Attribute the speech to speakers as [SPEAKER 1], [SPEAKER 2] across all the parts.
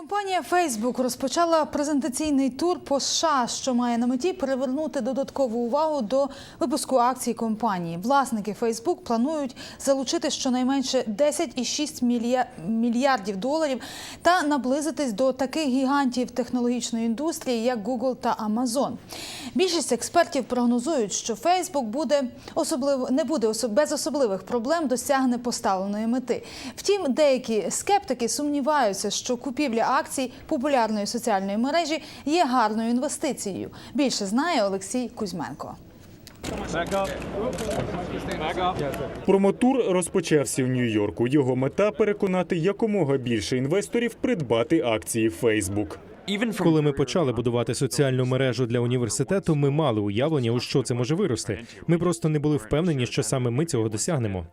[SPEAKER 1] Компанія Facebook розпочала презентаційний тур по США, що має на меті привернути додаткову увагу до випуску акцій компанії. Власники Facebook планують залучити щонайменше 10,6 мілья- мільярдів доларів та наблизитись до таких гігантів технологічної індустрії, як Google та Amazon. Більшість експертів прогнозують, що Facebook буде особливо не буде без особливих проблем досягне поставленої мети. Втім, деякі скептики сумніваються, що купівля акцій популярної соціальної мережі є гарною інвестицією. Більше знає Олексій Кузьменко.
[SPEAKER 2] Промотур розпочався в Нью-Йорку. Його мета переконати якомога більше інвесторів придбати акції Facebook.
[SPEAKER 3] Коли ми почали будувати соціальну мережу для університету, ми мали уявлення, у що це може вирости. Ми просто не були впевнені, що саме ми цього досягнемо.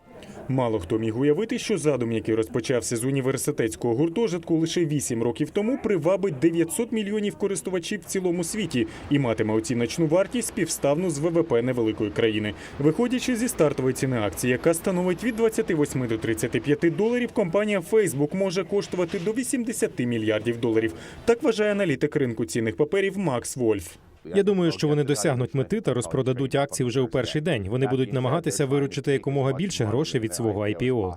[SPEAKER 2] Мало хто міг уявити, що задум, який розпочався з університетського гуртожитку лише 8 років тому, привабить 900 мільйонів користувачів в цілому світі і матиме оціночну вартість співставну з ВВП невеликої країни. Виходячи зі стартової ціни акції, яка становить від 28 до 35 доларів, компанія Facebook може коштувати до 80 мільярдів доларів. Так вважає аналітик ринку цінних паперів Макс Вольф.
[SPEAKER 3] Я думаю, що вони досягнуть мети та розпродадуть акції вже у перший день. Вони будуть намагатися виручити якомога більше грошей від свого IPO.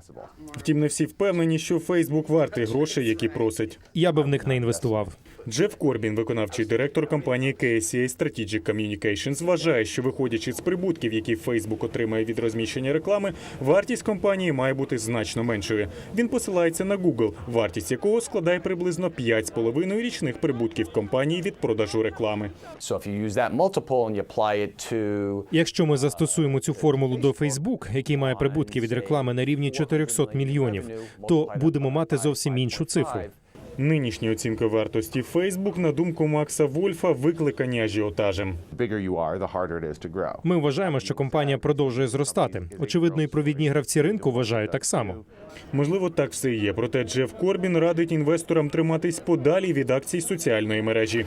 [SPEAKER 2] Втім, не всі впевнені, що Facebook вартий грошей, які просить.
[SPEAKER 3] Я би в них не інвестував.
[SPEAKER 2] Джеф Корбін, виконавчий директор компанії KSA Strategic Communications, вважає, що виходячи з прибутків, які Facebook отримає від розміщення реклами, вартість компанії має бути значно меншою. Він посилається на Google, вартість якого складає приблизно 5,5 річних прибутків компанії від продажу реклами.
[SPEAKER 3] Якщо ми застосуємо цю формулу до Facebook, який має прибутки від реклами на рівні 400 мільйонів, то будемо мати зовсім іншу цифру.
[SPEAKER 2] Нинішні оцінки вартості Facebook, на думку Макса Вольфа, викликані ажіотажем.
[SPEAKER 3] Ми вважаємо, що компанія продовжує зростати. Очевидно, і провідні гравці ринку вважають так само.
[SPEAKER 2] Можливо, так все і є. Проте Джеф Корбін радить інвесторам триматись подалі від акцій соціальної мережі.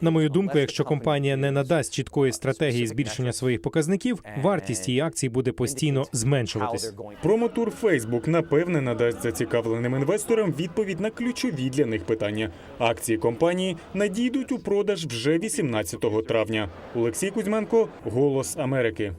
[SPEAKER 3] На мою думку, якщо компанія не надасть чіткої стратегії збільшення своїх показників, вартість її акцій буде постійно зменшуватись.
[SPEAKER 2] Промотур Facebook напевне надасть зацікавленим інвесторам відповідь на ключові для них питання. Акції компанії надійдуть у продаж вже 18 травня. Олексій Кузьменко, Голос Америки.